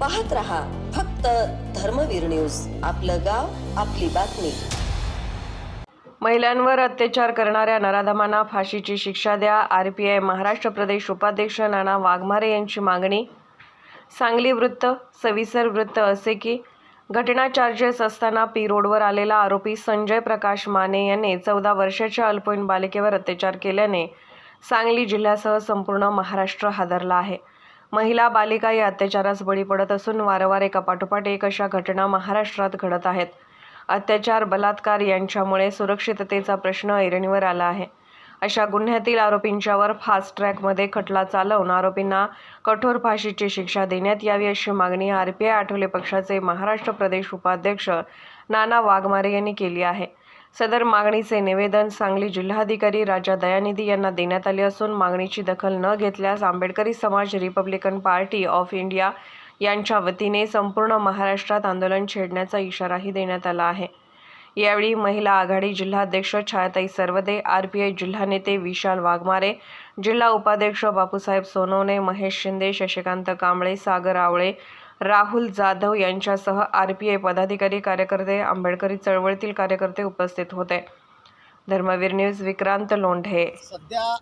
पाहत रहा फक्त धर्मवीर न्यूज. आपलं गाव आपली बातमी. महिलांवर अत्याचार करणाऱ्या नराधमांना फाशीची शिक्षा द्या. आर पी आय महाराष्ट्र प्रदेश उपाध्यक्ष नाना वाघमारे यांची मागणी. सांगली वृत्त सविसर वृत्त असे की घटना चार्जेस असताना पी रोडवर आलेला आरोपी संजय प्रकाश माने याने चौदा वर्षाच्या अल्पवयीन बालिकेवर अत्याचार केल्याने सांगली जिल्ह्यासह संपूर्ण महाराष्ट्र हादरला आहे. महिला बालिका या अत्याचारास बळी पडत असून वारंवार एका पाठोपाठ एक अशा घटना महाराष्ट्रात घडत आहेत. अत्याचार बलात्कार यांच्यामुळे सुरक्षिततेचा प्रश्न ऐरणीवर आला आहे. अशा गुन्ह्यातील आरोपींच्यावर फास्ट ट्रॅकमध्ये खटला चालवून आरोपींना कठोर फाशीची शिक्षा देण्यात यावी अशी मागणी आर पी आय आठवले पक्षाचे महाराष्ट्र प्रदेश उपाध्यक्ष नाना वाघमारे यांनी केली आहे. सदर मागणीचे निवेदन सांगली जिल्हाधिकारी राजा दयानिधी यांना देण्यात आले असून मागणीची दखल न घेतल्यास आंबेडकरी समाज रिपब्लिकन पार्टी ऑफ इंडिया यांच्या वतीने संपूर्ण महाराष्ट्रात आंदोलन छेडण्याचा इशाराही देण्यात आला आहे. यावेळी महिला आघाडी जिल्हाध्यक्ष छायाताई सरवदे आर पी आय जिल्हा नेते विशाल वाघमारे जिल्हा उपाध्यक्ष बापूसाहेब सोनवणे महेश शिंदे शशिकांत कांबळे सागर आवळे राहुल जाधव यांच्यासह आर पी आय पदाधिकारी कार्यकर्ते आंबेडकरी चळवळीतील कार्यकर्ते उपस्थित होते. धर्मवीर न्यूज विक्रांत लोंढे. सध्या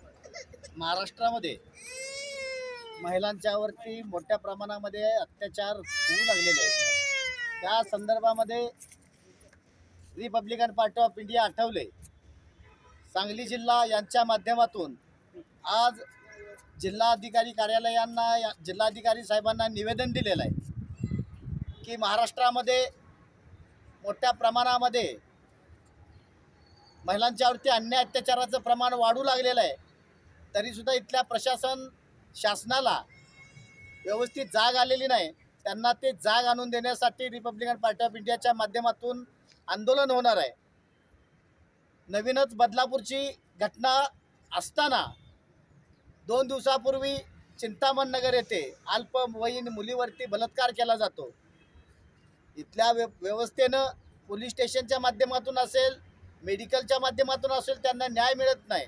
महाराष्ट्रामध्ये महिलांच्यावरती मोठ्या प्रमाणामध्ये अत्याचार होऊ लागलेले आहेत. त्या संदर्भामध्ये Republican Party of India Athawale. Sangli जिल्हा यांच्या माध्यमातून आज जिल्हाधिकारी कार्यालयांना या जिल्हाधिकारी साहेबांना निवेदन दिलेलं आहे की महाराष्ट्रामध्ये मोठ्या प्रमाणामध्ये महिलांच्यावरती अन्याय अत्याचाराचं प्रमाण वाढू लागलेलं आहे. तरीसुद्धा इथल्या प्रशासन शासनाला व्यवस्थित जाग आलेली नाही. त्यांना ते जाग आणून देण्यासाठी रिपब्लिकन पार्टी ऑफ इंडियाच्या माध्यमातून आंदोलन होणार आहे. नवीनच बदलापूरची घटना असताना दोन दिवसापूर्वी चिंतामण नगर येथे अल्पवयीन मुलीवरती बलात्कार केला जातो. इथल्या व्य व्यवस्थेनं पोलीस स्टेशनच्या माध्यमातून असेल मेडिकलच्या माध्यमातून असेल त्यांना न्याय मिळत नाही.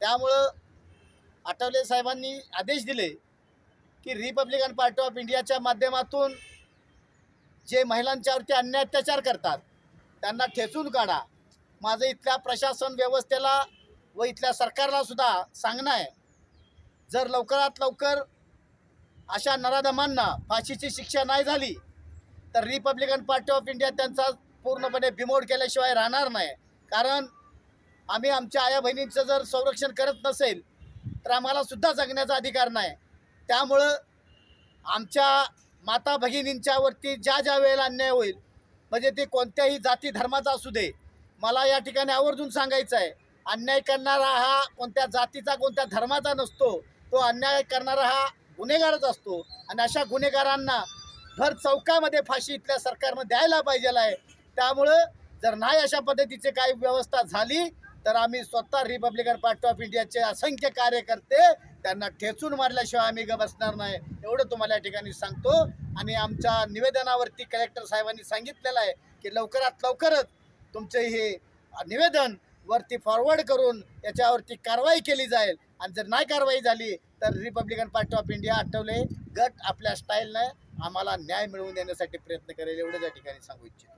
त्यामुळं आठवले साहेबांनी आदेश दिले की रिपब्लिकन पार्टी ऑफ इंडियाच्या माध्यमातून जे महिलांच्यावरती अन्याय अत्याचार करतात त्यांना ठेचून काढा. माझं इथल्या प्रशासन व्यवस्थेला व इथल्या सरकारलासुद्धा सांगणं आहे. जर लवकरात लवकर अशा नराधमांना फाशीची शिक्षा नाही झाली तर रिपब्लिकन पार्टी ऑफ इंडिया त्यांचा पूर्णपणे बिमोड केल्याशिवाय राहणार नाही. कारण आम्ही आमच्या आया बहिणींचं जर संरक्षण करत नसेल तर आम्हाला सुद्धा जगण्याचा अधिकार नाही. त्यामुळं आमच्या माता भगिनींच्यावरती ज्या ज्या वेळेला अन्याय होईल म्हणजे ते कोणत्याही जाती धर्माचा असू दे मला या ठिकाणी आवर्जून सांगायचं आहे अन्याय करणारा हा कोणत्या जातीचा कोणत्या धर्माचा नसतो. तो अन्याय करणारा हा गुन्हेगारच असतो. आणि अशा गुन्हेगारांना भर चौकामध्ये फाशी इथल्या सरकारनं द्यायला पाहिजेला आहे. त्यामुळं जर नाही अशा पद्धतीची काही व्यवस्था झाली तर आम्ही स्वतः रिपब्लिकन पार्टी ऑफ इंडियाचे असंख्य कार्यकर्ते त्यांना ठेचून मारल्याशिवाय आम्ही ग बसणार नाही. एवढं तुम्हाला या ठिकाणी सांगतो. आणि आमच्या निवेदनावरती कलेक्टर साहेबांनी सांगितलेलं आहे की लवकरात लवकरच तुमचे हे निवेदन वरती फॉरवर्ड करून याच्यावरती कारवाई केली जाईल. आणि जर नाही कारवाई झाली तर Republican Party of India Athawale गट आपल्या स्टाईलनं आम्हाला न्याय मिळवून देण्यासाठी प्रयत्न करेल एवढं त्या ठिकाणी सांगू इच्छितो.